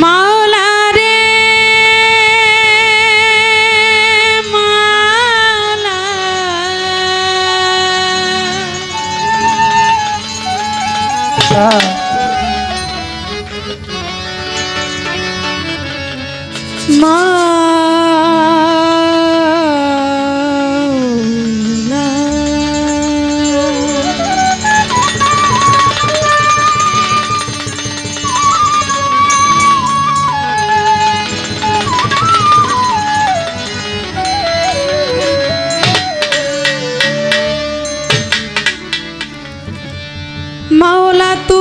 মাওলা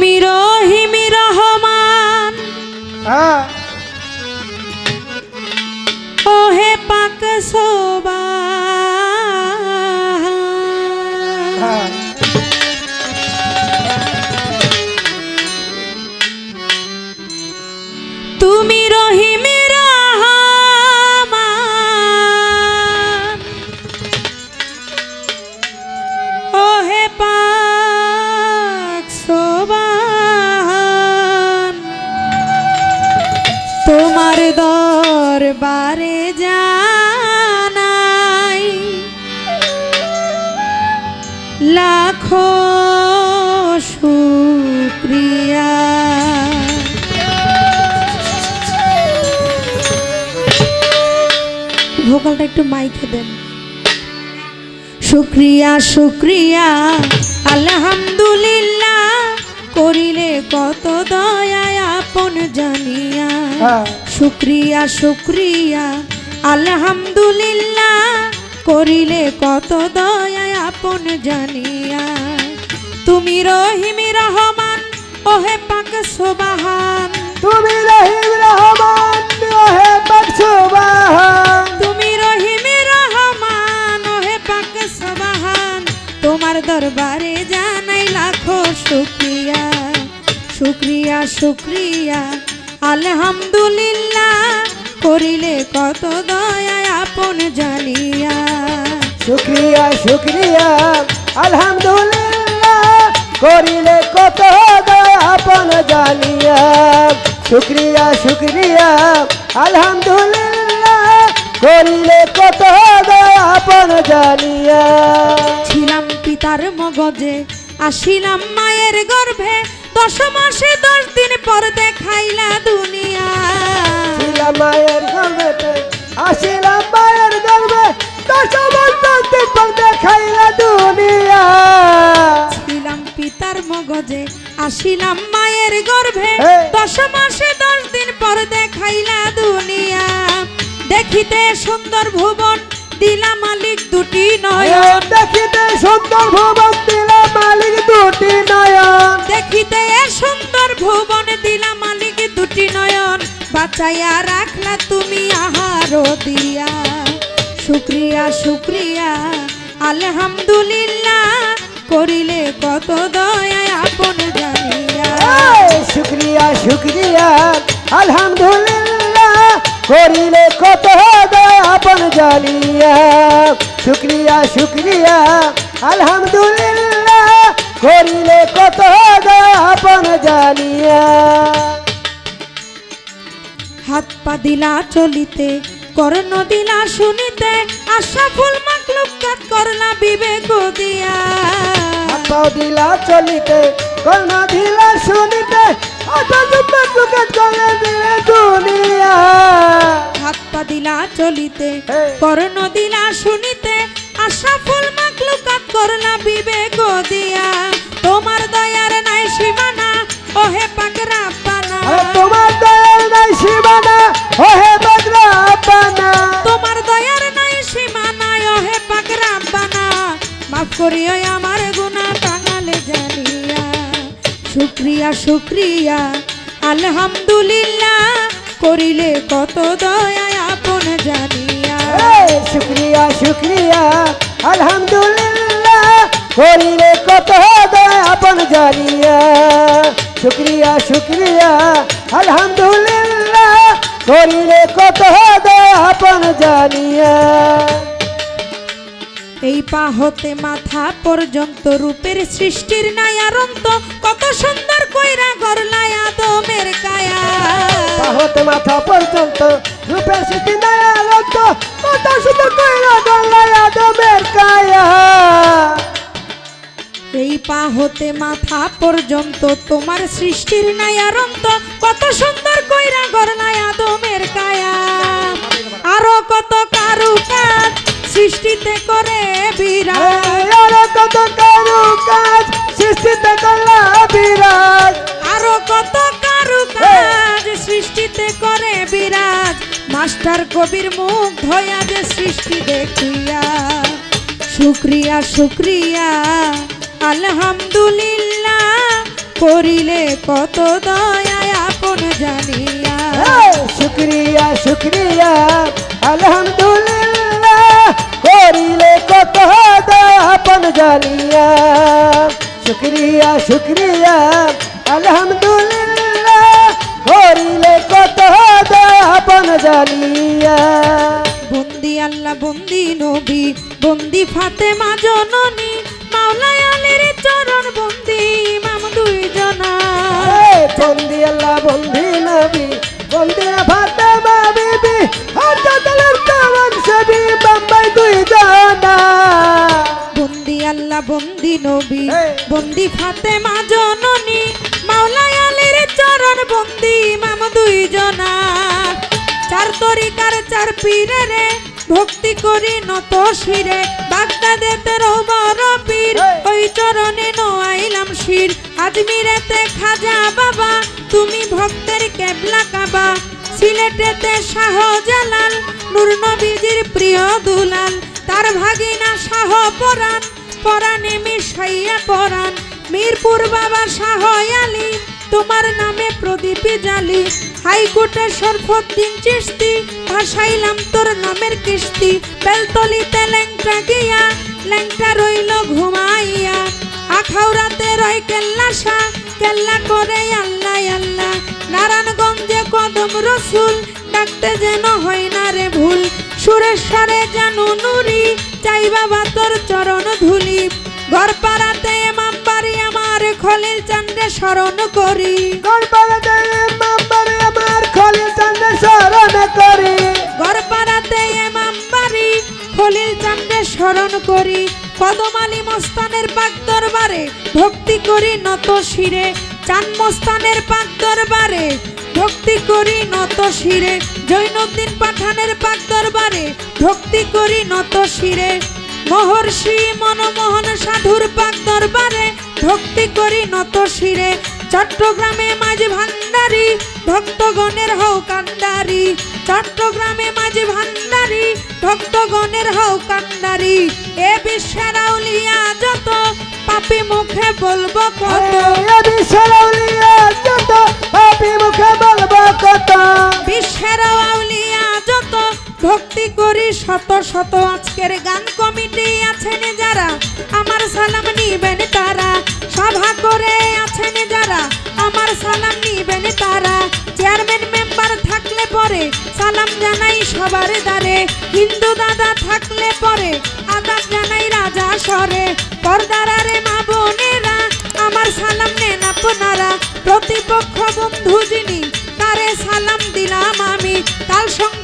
তুমি দরবারে জানাই। লাখো শুক্রিয়া ভোকালটা একটু মাইকে দেন। শুক্রিয়া শুক্রিয়া আলহামদুলিল্লাহ, করিলে কত দয়া আপন জানিয়া। হ্যাঁ। শুক্রিয়া শুক্রিয়া। আলহামদুলিল্লাহ করিলে কত দয়ায় আপন জানিয়া। তুমি রহিমি রহমান ওহে পাক সোবাহান। তুমি রহিম রহমান হে বৎসবাহান তুমি রহিমে রহমান ওহে পাক সবাহান। তোমার দরবারে জানাই লাখো শুক্রিয়া। শুক্রিয়া শুক্রিয়া। আলহামদুলিল্লাহ করিলে কত দয়ায় আপন জানিয়া। শুক্রিয়া শুক্রিয়া আলহামদুলিল্লাহ করিলে কত দয়া আপন জানিয়া। শুক্রিয়া শুক্রিয়া আলহামদুলিল্লাহ করিলে কত দয়া আপন জানিয়া। ছিলাম পিতার মগজে আসিলাম মায়ের গর্ভে দশ মাসে দশ দিন পর দেখাইলা দুনিয়া। ছিলাম মায়ের গর্ভেতে আসিলাম মায়ের গর্ভে দশ দেখাইলা দুনিয়া। ছিলাম পিতার মগজে আসিলাম মায়ের গর্ভে। দশ মাসে দশ দিন পর দেখাইলা দুনিয়া। দেখিতে সুন্দর ভুবন দিলা মালিক দুটি নয়ন। দেখিতে সুন্দর ভবন বাঁচাইয়া রাখলা তুমি আহার দিয়া। শুক্রিয়া শুক্রিয়া, আলহামদুলিল্লাহ, করিলে কত দয়া আপন শুক্রিয়া শুক্রিয়া, আলহামদুলিল্লাহ, করিলে কত দয়া আপন জানিয়া। শুক্রিয়া শুক্রিয়া, আলহামদুলিল্লাহ, করিলে কত দয়া আপন জানিয়া। হাত পা দিলা চলিতে কর্ণ দিলা শুনিতে আশা ফুল মাকলুক করলা বিবেক দিয়া। হাতাও দিলা চলিতে কর্ণ দিলা শুনিতে হাত পা দিলা চলিতে। কর্ণ দিলা শুনিতে আশা ফুল করলা বিবেক দিয়া। তোমার দয়ার নাই সীমানা ওহে পাকরা পানা। তোমার দয়ার নাই সীমানা করিও আমার গুনাহ টাঙালে জানিয়া, শুক্রিয়া শুক্রিয়া, আলহামদুলিল্লাহ, করিলে কত দয়া আপন জানিয়া। শুক্রিয়া শুক্রিয়া, আলহামদুলিল্লাহ, করিলে কত দয়া আপন জানিয়া। শুক্রিয়া শুক্রিয়া, আলহামদুলিল্লাহ, করিলে কত দয়া আপন জানিয়া। এই পা হতে মাথা পর্যন্ত রূপের সৃষ্টির নায়ারন্ত কত সুন্দর কইরা গরলায় আদমের কায়া। পা হতে মাথা পর্যন্ত রূপের স্মৃতি নাই আলোক কত শুধু কইরা গলায় আদমের কায়া। এই পা হতে মাথা পর্যন্ত তোমার সৃষ্টির নাই অন্ত কত সুন্দর কইরা গড়লাই আদমের কায়া। আরও কত কারু কাজ সৃষ্টিতে করে বিরাট। আর কত কারু কাজ সৃষ্টিতে করলা বিরাজ আরও কত কারু কাজ সৃষ্টিতে করে বিরাজ মাস্টার কবির মুখ ধয়া যে সৃষ্টি দেখিয়া। শুক্রিয়া শুক্রিয়া আলহামদুলিল্লাহ করিলে কত দয়া আপন জানিয়া। শুক্রিয়া শুক্রিয়া আলহামদুলিল্লাহ। করিলে কত আপন জানিয়া। শুক্রিয়া শুক্রিয়া আলহামদুলিল্লাহ করিলে কত আপন জানিয়া। বন্দি আল্লাহ বন্দি নবী বন্দি ফাতেমা জননী মাওলায় আলীর চরণ বন্দি ইমাম দুইজনা। এই, বন্দি আল্লাহ বন্দি নবী বন্দি ফাতেমা নবী। বন্দি ফাতেমা জননী মাওলায় আলীর চরণ বন্দি ইমাম দুইজনা। চার তরিকার চার পীরে রে ভক্তি করি নত শিরে। বাগদাদেতে বড় পীর। ওই চরণে নোয়াইলাম শির। আজমিরেতে খাজা বাবা তুমি ভক্তের কেবলা কাবা। সিলেটেতে শাহজালাল নূর নবীজির প্রিয় দুলাল। তার ভাগিনা শাহ পরাণ পরাণে মিশাইয়া পরাণ। মিরপুর বাবা শাহ আলী, তোমার নামে প্রদীপী জালি হাইকোর্টে সরফদ্দিন চিস্তি ভাসাইলাম তোর নামের কিস্তি বেলতলিতে ল্যাংটা গিয়া, ল্যাংটা রইল ঘুমাইয়া। আখাউরাতে রয় কেল্লা শাহ, কেল্লা করে আল্লাহ আল্লাহ। নারায়ণগঞ্জে কদম রসুল, ডাকতে যেন হয় না রে ভুল। সুরেশ্বরে জানু নুরি চাই বাবা তোর চরণ ধুলি। ঘর পাড়াতে এমাম বাড়ি আমার খলিল চান্দে স্মরণ করি। গড়পাড়াতে মাম্বারে আমার খলিল চন্দ্র শরণ করি। ঘর পাড়াতে এমাম বাড়ি খলিল চান্দে স্মরণ করি। কদমালি মস্তানের পাক দরবারে ভক্তি করি নত শিরে। চান মস্তানের পাক দরবারে ভক্তি করি নত শিরে। জৈনুদ্দিন পাঠানের পাক দরবারে ভক্তি করি নত শিরে। মহর্ষি মনমোহন সাধুর পাক দরবারে ভক্তি করি নত শিরে। চট্টগ্রামে মাঝ ভান্ডারি, ভক্তগণের হও কান্ডারি চট্টগ্রামে মাঝ ভান্ডারি, ভক্তগণের হও কান্ডারি এ বিশ্বের আউলিয়া যত, পাপি মুখে বলব কত। শত শত আজকের গান কমিটি আছেন যারা, আমার সালাম নিবেন তারা। সভা করে আছেন যারা, আমার সালাম নিবেন তারা। চেয়ারম্যান মেম্বার থাকলে পরে সালাম জানাই সবার দ্বারে। হিন্দু দাদা থাকলে পরে আদাব জানাই রাজা সরে পর্দারারে মা বোনেরা, আমার সালাম নেন আপনারা। প্রতিপক্ষ বন্ধু যিনি, তারে সালাম দিলাম আমি। তাল সঙ্গীতে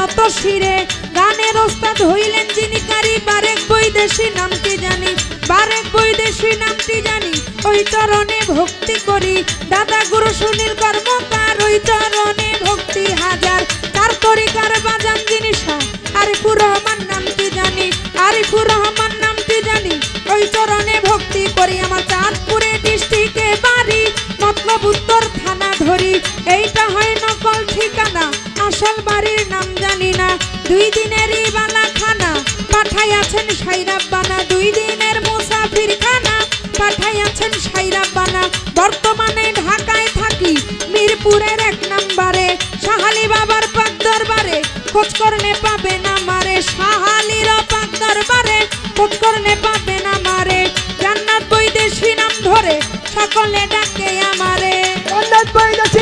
নত শিরে গানের ওস্তাদ হইলেন যিনি কারি। বারেক বৈদেশি নামটি জানি, বারেক বৈদেশি নামটি জানি, ওই চরণে ভক্তি করি। দাদা গুরু সুনীল কর্মকার, ওই চরণে ভক্তি হাজার। তার তরিকার বাজান জিনিস আরিফুর রহমান নামটি জানি, আরিফুর রহমান নামটি জানি। ওই চরণে ভক্তি করি, আমার চাঁদপুরে ডিস্ট্রিক্টে বাড়ি, মতলব উত্তর থানা ধরি। এইটা দুই দিনেরই বালা খানা পাঠাইয়াছেন সাইরাব্বানা দুই দিনের মুসাফির খানা পাঠাইয়াছেন সাইরাব্বানা বর্তমানে ঢাকায় থাকি, মিরপুরের এক নাম্বারে সাহালি বাবার পাক দরবারে খোঁজ করলে পাবে না মারে সাহালির পাক দরবারে খোঁজ করলে পাবে না মারে। জান্নাত বৈদেশি নাম ধরে সকলে ডাকে আমারে। অন্নাথ বৈদেশি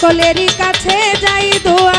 কলেরি কাছে যাই দোয়া